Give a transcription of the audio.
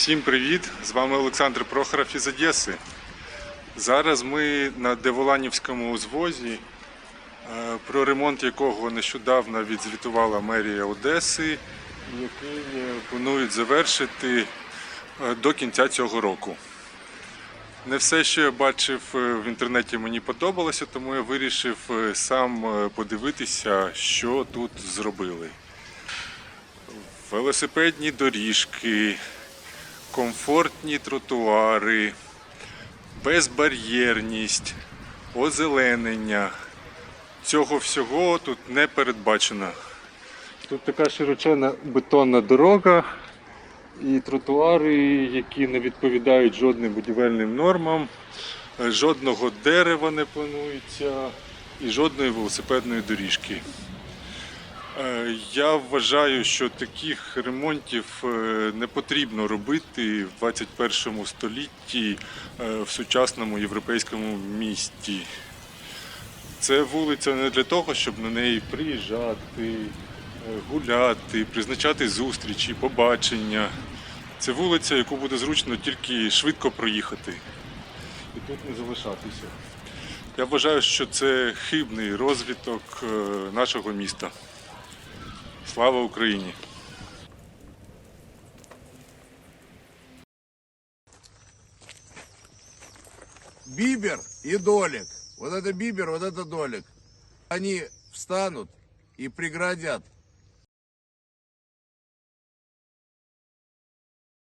Всім привіт! З вами Олександр Прохоров із Одеси. Зараз ми на Деволанівському узвозі, е, про ремонт якого нещодавно відзвітувала мерія Одеси, який е, планують завершити е, до кінця цього року. Не все, що я бачив в інтернеті, мені подобалося, тому я вирішив сам подивитися, що тут зробили. Велосипедні доріжки, комфортні тротуари, безбар'єрність, озеленення. Цього всього тут не передбачено. Тут така широчена бетонна дорога і тротуари, які не відповідають жодним будівельним нормам, жодного дерева не планується і жодної велосипедної доріжки. Е, Я вважаю, що таких ремонтів е, не потрібно робити в 21 столітті е, в сучасному європейському місті. Це вулиця не для того, щоб на неї приїжджати, гуляти, призначати зустрічі, побачення. Це вулиця, яку буде зручно тільки швидко проїхати і тут не залишатися. Я вважаю, що це хибний розвиток нашого міста. Слава Україні! Бибер и Долик. Вот это Бибер, вот это Долик. Они встанут и преградят